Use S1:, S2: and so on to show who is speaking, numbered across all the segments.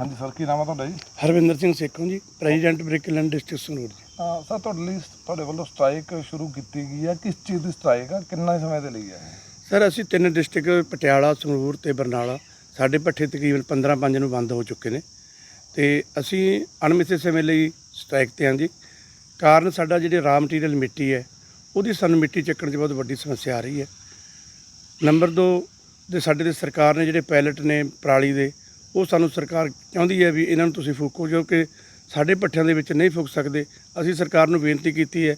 S1: ਹਾਂਜੀ ਸਰ ਕੀ ਨਾਮ ਹੈ ਤੁਹਾਡਾ ਜੀ?
S2: ਹਰਵਿੰਦਰ ਸਿੰਘ ਸੇਖੋਂ ਜੀ ਪ੍ਰੈਜ਼ੀਡੈਂਟ ਬ੍ਰਿਕਲੈਂਡ ਡਿਸਟ੍ਰਿਕਟ ਸੰਗਰੂਰ ਜੀ।
S1: ਅਹ ਸਰ ਤੁਹਾਡੇ ਲਈ ਤੁਹਾਡੇ ਵੱਲੋਂ ਸਟ੍ਰਾਈਕ ਸ਼ੁਰੂ ਕੀਤੀ ਗਈ ਹੈ। ਕਿਸ ਚੀਜ਼ ਦੀ ਸਟ੍ਰਾਈਕ ਹੈ ਕਿੰਨਾ ਸਮੇਂ ਦੇ ਲਈ ਹੈ?
S2: ਸਰ ਅਸੀਂ ਤਿੰਨ ਡਿਸਟ੍ਰਿਕਟ ਪਟਿਆਲਾ ਸੰਗਰੂਰ ਤੇ ਬਰਨਾਲਾ ਸਾਡੇ ਪੱਠੇ ਤਕਰੀਬਨ 15 ਪੰਜ ਨੂੰ ਬੰਦ ਹੋ ਚੁੱਕੇ ਨੇ। ਤੇ ਅਸੀਂ ਅਣਮਿੱਥੇ ਸਮੇਂ ਲਈ ਸਟ੍ਰਾਈਕ ਤੇ ਹਾਂ ਜੀ। ਕਾਰਨ ਸਾਡਾ ਜਿਹੜੇ ਰਾਮ ਮਟੀਰੀਅਲ ਮਿੱਟੀ ਹੈ ਉਹਦੀ ਸਾਨੂੰ ਮਿੱਟੀ ਚੱਕਣ 'ਚ ਬਹੁਤ ਵੱਡੀ ਸਮੱਸਿਆ ਆ ਰਹੀ ਹੈ। ਨੰਬਰ 2 ਦੇ ਸਾਡੇ ਦੇ ਸਰਕਾਰ ਨੇ ਜਿਹੜੇ ਪਾਇਲਟ ਨੇ ਪਰਾਲੀ ਦੇ ਉਹ ਸਾਨੂੰ ਸਰਕਾਰ ਚਾਹੁੰਦੀ ਹੈ ਵੀ ਇਹਨਾਂ ਨੂੰ ਤੁਸੀਂ ਫੂਕੋ ਜੋ ਕਿ ਸਾਡੇ ਪੱਠਿਆਂ ਦੇ ਵਿੱਚ ਨਹੀਂ ਫੂਕ ਸਕਦੇ। ਅਸੀਂ ਸਰਕਾਰ ਨੂੰ ਬੇਨਤੀ ਕੀਤੀ ਹੈ।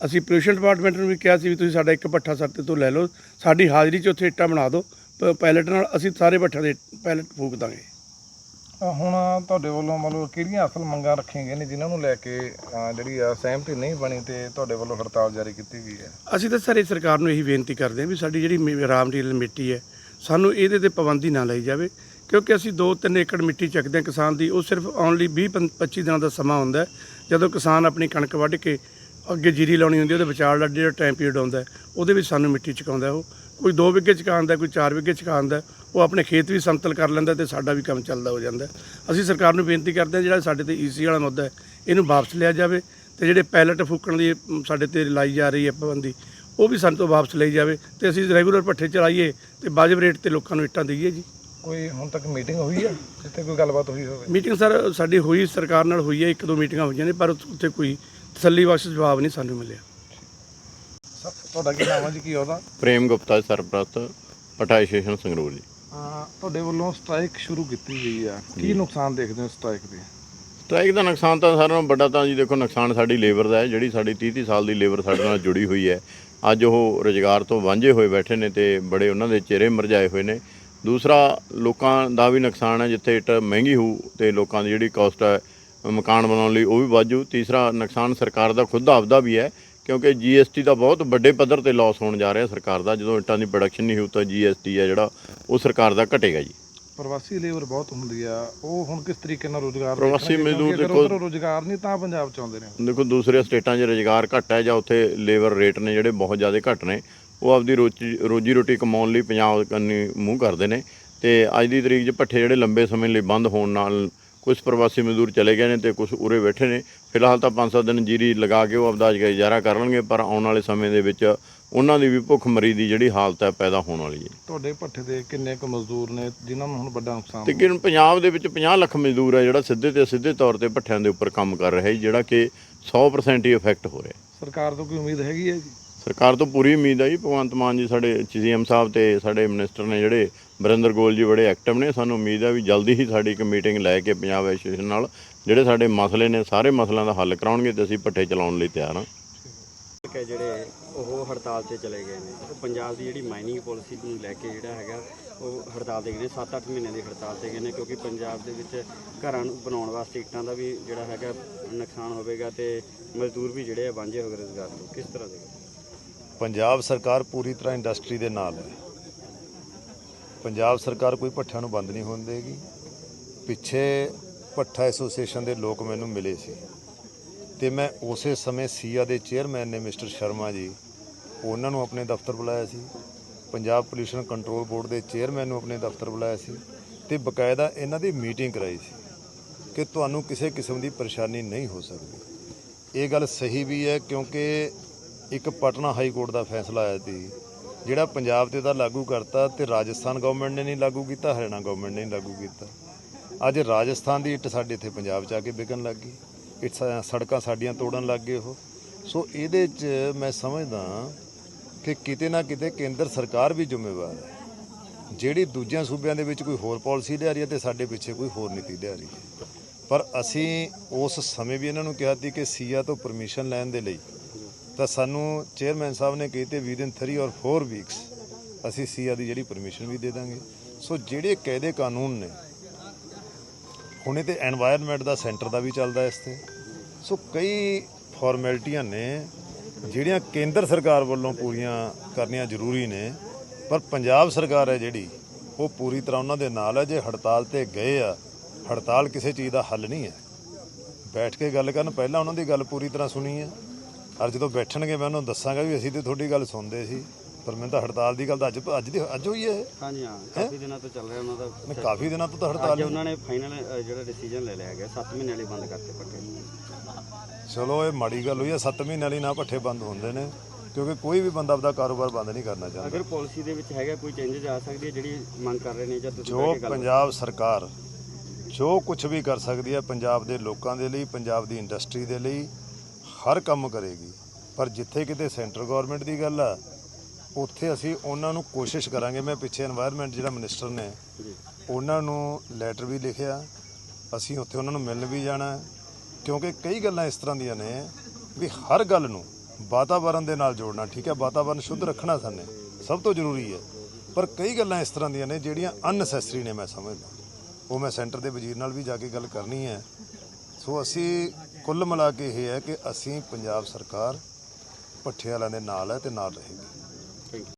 S2: ਅਸੀਂ ਪੋਲਿਊਸ਼ਨ ਡਿਪਾਰਟਮੈਂਟ ਨੂੰ ਵੀ ਕਿਹਾ ਸੀ ਵੀ ਤੁਸੀਂ ਸਾਡਾ ਇੱਕ ਪੱਠਾ ਸਰਤੇ ਤੋਂ ਲੈ ਲਓ। ਸਾਡੀ ਹਾਜ਼ਰੀ 'ਚ ਉੱਥੇ ਇੱਟਾਂ ਬਣਾ ਦਿਓ। ਪਾਇਲਟ ਨਾਲ ਅਸੀਂ ਸਾਰੇ ਪੱਠਿਆਂ ਦੇ ਪਾਇਲਟ ਫੂਕ ਦਾਂਗੇ।
S1: ਹੁਣ ਤੁਹਾਡੇ ਵੱਲੋਂ ਮਤਲਬ ਕਿਹੜੀਆਂ ਅਸਲ ਮੰਗਾਂ ਰੱਖੀਆਂ ਗਈਆਂ ਨੇ ਜਿਨ੍ਹਾਂ ਨੂੰ ਲੈ ਕੇ ਜਿਹੜੀ ਆ ਸਹਿਮਤੀ ਨਹੀਂ ਬਣੀ ਤੇ ਤੁਹਾਡੇ ਵੱਲੋਂ ਹੜਤਾਲ ਜਾਰੀ ਕੀਤੀ ਗਈ ਹੈ?
S2: ਅਸੀਂ ਤਾਂ ਸਾਰੇ ਸਰਕਾਰ ਨੂੰ ਇਹੀ ਬੇਨਤੀ ਕਰਦੇ ਹਾਂ ਵੀ ਸਾਡੀ ਜਿਹੜੀ ਰਾਮ ਮਿੱਟੀ ਹੈ ਸਾਨੂੰ ਇਹਦੇ ਤੇ ਪਾਬੰਦੀ ਨਾ ਲਈ ਜਾਵੇ। ਕਿਉਂਕਿ ਅਸੀਂ 2-3 ਏਕੜ ਮਿੱਟੀ ਚੱਕਦੇ ਹਾਂ ਕਿਸਾਨ ਦੀ, ਉਹ ਸਿਰਫ ਓਨਲੀ 20-25 ਦਿਨਾਂ ਦਾ ਸਮਾਂ ਹੁੰਦਾ ਜਦੋਂ ਕਿਸਾਨ ਆਪਣੀ ਕਣਕ ਵੱਢ ਕੇ ਅੱਗੇ ਜੀਰੀ ਲਾਉਣੀ ਹੁੰਦੀ ਉਹਦੇ ਵਿਚਾਰ ਦਾ ਜਿਹੜਾ ਟਾਈਮ ਪੀਰੀਅਡ ਆਉਂਦਾ ਉਹਦੇ ਵਿੱਚ ਸਾਨੂੰ ਮਿੱਟੀ ਚਕਾਉਂਦਾ ਉਹ। ਕੋਈ 2 ਵਿਗੇ ਚਕਾਉਂਦਾ ਕੋਈ 4 ਵਿਗੇ ਚਕਾਉਂਦਾ ਉਹ ਆਪਣੇ ਖੇਤ ਵੀ ਸਮਤਲ ਕਰ ਲੈਂਦਾ ਤੇ ਸਾਡਾ ਵੀ ਕੰਮ ਚੱਲਦਾ ਹੋ ਜਾਂਦਾ ਅਸੀਂ ਸਰਕਾਰ ਨੂੰ ਬੇਨਤੀ ਕਰਦੇ ਹਾਂ, ਜਿਹੜਾ ਸਾਡੇ ਤੇ ਈਸੀ ਵਾਲਾ ਮੁੱਦਾ ਹੈ, ਇਹਨੂੰ ਵਾਪਸ ਲਿਆ ਜਾਵੇ ਤੇ ਜਿਹੜੇ ਪੈਲਟ ਫੂਕਣ ਦੀ ਸਾਡੇ ਤੇ ਲਾਈ ਜਾ ਰਹੀ ਹੈ ਪਾਬੰਦੀ, ਉਹ ਵੀ ਸਾਨੂੰ ਤੋਂ ਵਾਪਸ ਲਈ ਜਾਵੇ ਤੇ ਅਸੀਂ ਰੈਗੂਲਰ ਪੱਠੇ ਚਲਾਈਏ ਤੇ ਵਾਜਬ ਰੇਟ ਤੇ ਲੋਕਾਂ ਨੂੰ ਇੱਟਾਂ ਦਈਏ ਜੀ।
S1: ਕੋਈ ਹੁਣ ਤੱਕ ਮੀਟਿੰਗ ਹੋਈ ਹੈ ਜਿੱਥੇ ਕੋਈ ਗੱਲਬਾਤ ਹੋਈ ਹੋਵੇ।
S2: ਮੀਟਿੰਗ ਸਰ ਸਾਡੀ ਹੋਈ ਸਰਕਾਰ ਨਾਲ ਹੋਈ ਹੈ ਇੱਕ ਦੋ ਮੀਟਿੰਗਾਂ ਹੋਈਆਂ ਨੇ ਪਰ ਉੱਥੇ ਕੋਈ ਤਸੱਲੀ ਬਖਸ਼ ਜਵਾਬ ਨਹੀਂ ਸਾਨੂੰ ਮਿਲਿਆ।
S1: ਸਰ ਤੁਹਾਡਾ ਕੀ ਨਾਮ ਹੈ ਜੀ? ਕੀ ਉਹਦਾ?
S3: ਪ੍ਰੇਮ ਗੁਪਤਾ ਸਰਪ੍ਰਸਤ ਪਟਾਈ ਸਟੇਸ਼ਨ ਸੰਗਰੂਰ ਜੀ।
S1: ਤੁਹਾਡੇ ਵੱਲੋਂ ਸਟ੍ਰਾਈਕ ਸ਼ੁਰੂ ਕੀਤੀ ਗਈ ਆ। ਕੀ ਨੁਕਸਾਨ ਦੇਖਦੇ ਹੋ ਸਟ੍ਰਾਈਕ ਦੇ?
S3: ਸਟ੍ਰਾਈਕ ਦਾ ਨੁਕਸਾਨ ਤਾਂ ਸਾਰਿਆਂ ਨਾਲੋਂ ਵੱਡਾ ਤਾਂ ਜੀ ਦੇਖੋ ਨੁਕਸਾਨ ਸਾਡੀ ਲੇਬਰ ਦਾ ਹੈ ਜਿਹੜੀ ਸਾਡੀ 30 30 ਸਾਲ ਦੀ ਲੇਬਰ ਸਾਡੇ ਨਾਲ ਜੁੜੀ ਹੋਈ ਹੈ। ਅੱਜ ਉਹ ਰੋਜ਼ਗਾਰ ਤੋਂ ਵਾਂਝੇ ਹੋਏ ਬੈਠੇ ਨੇ ਤੇ ਬੜੇ ਉਹਨਾਂ ਦੇ ਚਿਹਰੇ ਮਰਜਾਏ ਹੋਏ ਨੇ। ਦੂਸਰਾ ਲੋਕਾਂ ਦਾ ਵੀ ਨੁਕਸਾਨ ਹੈ ਜਿੱਥੇ ਇੱਟ ਮਹਿੰਗੀ ਹੋਊ ਤੇ ਲੋਕਾਂ ਦੀ ਜਿਹੜੀ ਕਾਸਟ ਹੈ ਮਕਾਨ ਬਣਾਉਣ ਲਈ ਉਹ ਵੀ ਵਾਜੂ ਤੀਸਰਾ ਨੁਕਸਾਨ ਸਰਕਾਰ ਦਾ ਖੁਦ ਦਾ ਆਪਦਾ ਵੀ ਹੈ ਕਿਉਂਕਿ ਜੀਐਸਟੀ ਦਾ ਬਹੁਤ ਵੱਡੇ ਪੱਧਰ ਤੇ ਲਾਸ ਹੋਣ ਜਾ ਰਿਹਾ ਸਰਕਾਰ ਦਾ। ਜਦੋਂ ਇੱਟਾਂ ਦੀ ਪ੍ਰੋਡਕਸ਼ਨ ਨਹੀਂ ਹੋਊ ਤਾਂ ਜੀਐਸਟੀ ਹੈ ਜਿਹੜਾ ਉਹ ਸਰਕਾਰ ਦਾ ਘਟੇਗਾ ਜੀ।
S1: ਪ੍ਰਵਾਸੀ ਲੇਬਰ ਬਹੁਤ ਹੁੰਦੀ ਆ। ਉਹ ਹੁਣ ਕਿਸ ਤਰੀਕੇ ਨਾਲ ਰੋਜ਼ਗਾਰ
S3: ਪ੍ਰਵਾਸੀ? ਮਜ਼ਦੂਰ ਦੇਖੋ-
S1: ਰੋਜ਼ਗਾਰ ਨਹੀਂ ਤਾਂ ਪੰਜਾਬ ਚ ਆਉਂਦੇ ਨੇ।
S3: ਦੇਖੋ ਦੂਸਰੇ ਸਟੇਟਾਂ 'ਚ ਰੁਜ਼ਗਾਰ ਘੱਟ ਹੈ ਜਾਂ ਉੱਥੇ ਲੇਬਰ ਰੇਟ ਨੇ ਜਿਹੜੇ ਬਹੁਤ ਜ਼ਿਆਦਾ ਘੱਟ ਨੇ ਉਹ ਆਪਦੀ ਰੋਜੀ ਰੋਜੀ ਰੋਟੀ ਕਮਾਉਣ ਲਈ ਪੰਜਾਬ ਕੰਨੀ ਮੂੰਹ ਕਰਦੇ ਨੇ ਤੇ ਅੱਜ ਦੀ ਤਰੀਕ 'ਚ ਭੱਠੇ ਜਿਹੜੇ ਲੰਬੇ ਸਮੇਂ ਲਈ ਬੰਦ ਹੋਣ ਨਾਲ ਕੁਝ ਪ੍ਰਵਾਸੀ ਮਜ਼ਦੂਰ ਚਲੇ ਗਏ ਨੇ ਤੇ ਕੁਝ ਉਰੇ ਬੈਠੇ ਨੇ। ਫਿਲਹਾਲ ਤਾਂ 5-7 ਦਿਨ ਜੀਰੀ ਲਗਾ ਕੇ ਉਹ ਆਪਦਾ ਗੁਜ਼ਾਰਾ ਕਰ ਲੈਣਗੇ ਪਰ ਆਉਣ ਵਾਲੇ ਸਮੇਂ ਦੇ ਵਿੱਚ ਉਹਨਾਂ ਦੀ ਵੀ ਭੁੱਖਮਰੀ ਦੀ ਜਿਹੜੀ ਹਾਲਤ ਹੈ ਪੈਦਾ ਹੋਣ ਵਾਲੀ ਹੈ।
S1: ਤੁਹਾਡੇ ਭੱਠੇ ਦੇ ਕਿੰਨੇ ਕੁ ਮਜ਼ਦੂਰ ਨੇ ਜਿਨ੍ਹਾਂ ਨੂੰ ਹੁਣ ਵੱਡਾ ਨੁਕਸਾਨ
S3: ਤੇ ਕਿ ਪੰਜਾਬ ਦੇ ਵਿੱਚ 50 ਲੱਖ ਮਜ਼ਦੂਰ ਹੈ ਜਿਹੜਾ ਸਿੱਧੇ ਤੇ ਸਿੱਧੇ ਤੌਰ ਤੇ ਭੱਠਿਆਂ ਦੇ ਉੱਪਰ ਕੰਮ ਕਰ ਰਿਹਾ ਹੈ ਜਿਹੜਾ ਕਿ 100% ਹੀ ਇਫੈਕਟ ਹੋ ਰਿਹਾ
S1: ਸਰਕਾਰ ਤੋਂ ਕੋਈ ਉਮੀਦ ਹੈਗੀ ਹੈ ਜੀ?
S3: ਸਰਕਾਰ ਤੋਂ ਪੂਰੀ ਉਮੀਦ ਹੈ ਜੀ, ਭਗਵੰਤ ਮਾਨ ਜੀ ਸਾਡੇ ਸੀਐਮ ਸਾਹਿਬ ਤੇ ਸਾਡੇ ਮਿਨਿਸਟਰ ਨੇ ਜਿਹੜੇ ਬਰਿੰਦਰ ਗੋਲ ਜੀ ਬੜੇ ਐਕਟਿਵ ਨੇ, ਸਾਨੂੰ ਉਮੀਦ ਹੈ ਵੀ ਜਲਦੀ ਹੀ ਸਾਡੀ ਇੱਕ ਮੀਟਿੰਗ ਲੈ ਕੇ ਪੰਜਾਬ ਐਸੋਸੀਏਸ਼ਨ ਨਾਲ ਜਿਹੜੇ ਸਾਡੇ ਮਸਲੇ ਨੇ, ਸਾਰੇ ਮਸਲਿਆਂ ਦਾ ਹੱਲ ਕਰਾਉਣਗੇ ਤੇ ਅਸੀਂ ਪੱਠੇ ਚਲਾਉਣ ਲਈ ਤਿਆਰ ਹਾਂ।
S4: ਹੈ, ਜਿਹੜੇ ਉਹ ਹੜਤਾਲ ਤੇ ਚਲੇ ਗਏ ਨੇ ਪੰਜਾਬ ਦੀ ਜਿਹੜੀ ਮਾਈਨਿੰਗ ਪਾਲਿਸੀ ਨੂੰ ਲੈ ਕੇ ਜਿਹੜਾ ਹੈਗਾ, ਉਹ ਹੜਤਾਲ ਤੇ ਗਏ ਨੇ 7-8 ਮਹੀਨੇ ਦੀ ਹੜਤਾਲ ਤੇ ਗਏ ਨੇ, ਕਿਉਂਕਿ ਪੰਜਾਬ ਦੇ ਵਿੱਚ ਘਰਾਂ ਨੂੰ ਬਣਾਉਣ ਵਾਸਤੇ ਇੱਟਾਂ ਦਾ ਵੀ ਜਿਹੜਾ ਹੈਗਾ ਨੁਕਸਾਨ ਹੋਵੇਗਾ ਤੇ ਮਜ਼ਦੂਰ ਵੀ ਜਿਹੜੇ ਆ ਵਾਂਝੇ ਹੋ ਗਏ ਰੁਜ਼ਗਾਰ ਤੋਂ ਕਿਸ ਤਰ੍ਹਾਂ ਦੇ
S5: ਪੰਜਾਬ ਸਰਕਾਰ ਪੂਰੀ ਤਰ੍ਹਾਂ ਇੰਡਸਟਰੀ ਦੇ ਨਾਲ ਹੈ। ਪੰਜਾਬ ਸਰਕਾਰ ਕੋਈ ਭੱਠਿਆਂ ਨੂੰ ਬੰਦ ਨਹੀਂ ਹੋਣ ਦੇਗੀ। ਪਿੱਛੇ ਭੱਠਾ ਐਸੋਸੀਏਸ਼ਨ ਦੇ ਲੋਕ ਮੈਨੂੰ ਮਿਲੇ ਸੀ। ਤੇ ਮੈਂ ਉਸੇ ਸਮੇਂ ਸੀਆ ਦੇ ਚੇਅਰਮੈਨ ਨੇ ਮਿਸਟਰ ਸ਼ਰਮਾ ਜੀ, ਉਹਨਾਂ ਨੂੰ ਆਪਣੇ ਦਫ਼ਤਰ ਬੁਲਾਇਆ ਸੀ। ਪੰਜਾਬ ਪੋਲਿਊਸ਼ਨ ਕੰਟਰੋਲ ਬੋਰਡ ਦੇ ਚੇਅਰਮੈਨ ਨੂੰ ਆਪਣੇ ਦਫ਼ਤਰ ਬੁਲਾਇਆ ਸੀ ਤੇ ਬਕਾਇਦਾ ਇਹਨਾਂ ਦੀ ਮੀਟਿੰਗ ਕਰਾਈ ਸੀ ਕਿ ਤੁਹਾਨੂੰ ਕਿਸੇ ਕਿਸਮ ਦੀ ਪਰੇਸ਼ਾਨੀ ਨਹੀਂ ਹੋ ਸਕਦੀ। ਇਹ ਗੱਲ ਸਹੀ ਵੀ ਹੈ ਕਿਉਂਕਿ ਇੱਕ ਪਟਨਾ ਹਾਈ ਕੋਰਟ ਦਾ ਫੈਸਲਾ ਆਇਆ ਸੀ, ਜਿਹੜਾ ਪੰਜਾਬ ਤੇ ਤਾਂ ਲਾਗੂ ਕਰਤਾ ਤੇ ਰਾਜਸਥਾਨ ਗਵਰਨਮੈਂਟ ਨੇ ਨਹੀਂ ਲਾਗੂ ਕੀਤਾ, ਹਰਿਆਣਾ ਗਵਰਨਮੈਂਟ ਨੇ ਨਹੀਂ ਲਾਗੂ ਕੀਤਾ। ਅੱਜ ਰਾਜਸਥਾਨ ਦੀ ਇੱਟ ਸਾਡੇ ਇੱਥੇ ਪੰਜਾਬ 'ਚ ਆ ਕੇ ਵਿਕਣ ਲੱਗ ਗਈ। ਇੱਟ ਸੜਕਾਂ ਸਾਡੀਆਂ ਤੋੜਨ ਲੱਗ ਗਏ ਉਹ। ਸੋ ਇਹਦੇ 'ਚ ਮੈਂ ਸਮਝਦਾ ਕਿ ਕਿਤੇ ਨਾ ਕਿਤੇ ਕੇਂਦਰ ਸਰਕਾਰ ਵੀ ਜ਼ਿੰਮੇਵਾਰ ਹੈ। ਜਿਹੜੀ ਦੂਜਿਆਂ ਸੂਬਿਆਂ ਦੇ ਵਿੱਚ ਕੋਈ ਹੋਰ ਪਾਲਿਸੀ ਲਿਆ ਰਹੀ ਹੈ ਤੇ ਸਾਡੇ ਪਿੱਛੇ ਕੋਈ ਹੋਰ ਨੀਤੀ ਲਿਆ ਰਹੀ ਹੈ। ਪਰ ਅਸੀਂ ਉਸ ਸਮੇਂ ਵੀ ਇਹਨਾਂ ਨੂੰ ਕਿਹਾ ਸੀ ਕਿ ਸੀਆ ਤੋਂ ਪਰਮਿਸ਼ਨ ਲੈਣ ਦੇ ਲਈ ਤਾਂ ਸਾਨੂੰ ਚੇਅਰਮੈਨ ਸਾਹਿਬ ਨੇ ਕਹੀ ਤੇ ਵਿਦਿਨ 3 ਔਰ 4 ਵੀਕਸ ਅਸੀਂ ਸੀਆ ਦੀ ਜਿਹੜੀ ਪਰਮਿਸ਼ਨ ਵੀ ਦੇ ਦਾਂਗੇ। ਸੋ ਜਿਹੜੇ ਕਾਇਦੇ ਕਾਨੂੰਨ ਨੇ, ਹੁਣੇ ਤੇ এনवायरमेंट ਦਾ ਸੈਂਟਰ ਦਾ ਵੀ ਚੱਲਦਾ ਇਸ ਤੇ। ਸੋ ਕਈ ਫਾਰਮੈਲਿਟੀਆਂ ਨੇ, ਜਿਹੜੀਆਂ ਕੇਂਦਰ ਸਰਕਾਰ ਵੱਲੋਂ ਪੂਰੀਆਂ ਕਰਨੀਆਂ ਜ਼ਰੂਰੀ ਨੇ, ਪਰ ਪੰਜਾਬ ਸਰਕਾਰ ਹੈ ਜਿਹੜੀ, ਉਹ ਪੂਰੀ ਤਰ੍ਹਾਂ ਉਹਨਾਂ ਦੇ ਨਾਲ ਹੈ। ਜੇ ਹੜਤਾਲ ਤੇ ਗਏ ਆ, ਹੜਤਾਲ ਕਿਸੇ ਚੀਜ਼ ਦਾ ਹੱਲ ਨਹੀਂ ਹੈ। ਬੈਠ ਕੇ ਗੱਲ ਕਰਨ, ਪਹਿਲਾਂ ਉਹਨਾਂ ਦੀ ਗੱਲ ਪੂਰੀ ਤਰ੍ਹਾਂ ਸੁਣੀ ਹੈ। ਔਰ ਜਦੋਂ ਬੈਠਣਗੇ ਮੈਂ ਉਹਨਾਂ ਨੂੰ ਦੱਸਾਂਗਾ ਵੀ ਅਸੀਂ ਤੇ ਤੁਹਾਡੀ ਗੱਲ ਸੁਣਦੇ ਸੀ। ਪਰ ਮੈਨੂੰ ਤਾਂ ਹੜਤਾਲ ਦੀ ਗੱਲ ਤਾਂ ਅੱਜ ਅੱਜ ਦੀ ਅੱਜ ਹੋਈ ਹੈ ਇਹ।
S4: ਹਾਂਜੀ ਹਾਂ। ਕਾਫੀ ਦਿਨਾਂ ਤੋਂ ਚੱਲ ਰਿਹਾ ਉਹਨਾਂ ਦਾ
S5: ਮੈਂ ਕਾਫੀ ਦਿਨਾਂ ਤੋਂ ਤਾਂ ਹੜਤਾਲ
S4: ਅੱਜ ਉਹਨਾਂ ਨੇ ਫਾਈਨਲ ਜਿਹੜਾ ਡਿਸੀਜਨ ਲੈ ਲਿਆ ਗਿਆ 7 ਮਹੀਨੇ ਲਈ ਬੰਦ ਕਰਤੇ ਪੱਕੇ
S5: ਚਲੋ ਇਹ ਮਾੜੀ ਗੱਲ ਹੋਈ ਹੈ 7 ਮਹੀਨੇ ਲਈ ਨਾ ਪੱਠੇ ਬੰਦ ਹੁੰਦੇ ਨੇ ਕਿਉਂਕਿ ਕੋਈ ਵੀ ਬੰਦਾ ਆਪਦਾ ਕਾਰੋਬਾਰ ਬੰਦ ਨਹੀਂ ਕਰਨਾ ਚਾਹੁੰਦਾ।
S4: ਅਗਰ ਪਾਲਿਸੀ ਦੇ ਵਿੱਚ ਹੈਗਾ ਕੋਈ ਚੇਂਜਸ ਆ ਸਕਦੀ ਹੈ ਜਿਹੜੀ ਮੰਗ ਕਰ ਰਹੇ ਨੇ ਜਾਂ ਤੁਸੀਂ
S5: ਜੋ
S4: ਬਹਿ ਕੇ ਗੱਲ
S5: ਪੰਜਾਬ ਸਰਕਾਰ ਜੋ ਕੁਝ ਵੀ ਕਰ ਸਕਦੀ ਹੈ ਪੰਜਾਬ ਦੇ ਲੋਕਾਂ ਦੇ ਲਈ ਪੰਜਾਬ ਦੀ ਇੰਡਸਟਰੀ ਦੇ ਲਈ ਹਰ ਕੰਮ ਕਰੇਗੀ। ਪਰ ਜਿੱਥੇ ਕਿਤੇ ਸੈਂਟਰ ਗਵਰਨਮੈਂਟ ਦੀ ਗੱਲ ਆ, ਉੱਥੇ ਅਸੀਂ ਉਹਨਾਂ ਨੂੰ ਕੋਸ਼ਿਸ਼ ਕਰਾਂਗੇ। ਮੈਂ ਪਿੱਛੇ এনवायरमेंट ਜਿਹੜਾ ਮਿਨਿਸਟਰ ਨੇ, ਉਹਨਾਂ ਨੂੰ ਲੈਟਰ ਵੀ ਲਿਖਿਆ। ਅਸੀਂ ਉੱਥੇ ਉਹਨਾਂ ਨੂੰ ਮਿਲਣ ਵੀ ਜਾਣਾ। ਕਿਉਂਕਿ ਕਈ ਗੱਲਾਂ ਇਸ ਤਰ੍ਹਾਂ ਦੀਆਂ ਨੇ ਵੀ ਹਰ ਗੱਲ ਨੂੰ ਵਾਤਾਵਰਣ ਦੇ ਨਾਲ ਜੋੜਨਾ, ਠੀਕ ਹੈ? ਵਾਤਾਵਰਣ ਸ਼ੁੱਧ ਰੱਖਣਾ ਸਾਨੇ, ਸਭ ਤੋਂ ਜ਼ਰੂਰੀ ਹੈ। ਪਰ ਕਈ ਗੱਲਾਂ ਇਸ ਤਰ੍ਹਾਂ ਦੀਆਂ ਨੇ ਜਿਹੜੀਆਂ ਅਨਸੈਸਰੀ ਨੇ, ਮੈਂ ਸਮਝਦਾ। ਉਹ ਮੈਂ ਸੈਂਟਰ ਦੇ ਵਜ਼ੀਰ ਨਾਲ ਵੀ ਜਾ ਕੇ ਗੱਲ ਕਰਨੀ ਹੈ। ਸੋ ਅਸੀਂ ਕੁੱਲ ਮਿਲਾ ਕੇ ਇਹ ਹੈ ਕਿ ਅਸੀਂ ਪੰਜਾਬ ਸਰਕਾਰ ਭੱਠੇ ਵਾਲਿਆਂ ਦੇ ਨਾਲ ਹੈ ਤੇ ਨਾਲ ਰਹੇਗੀ।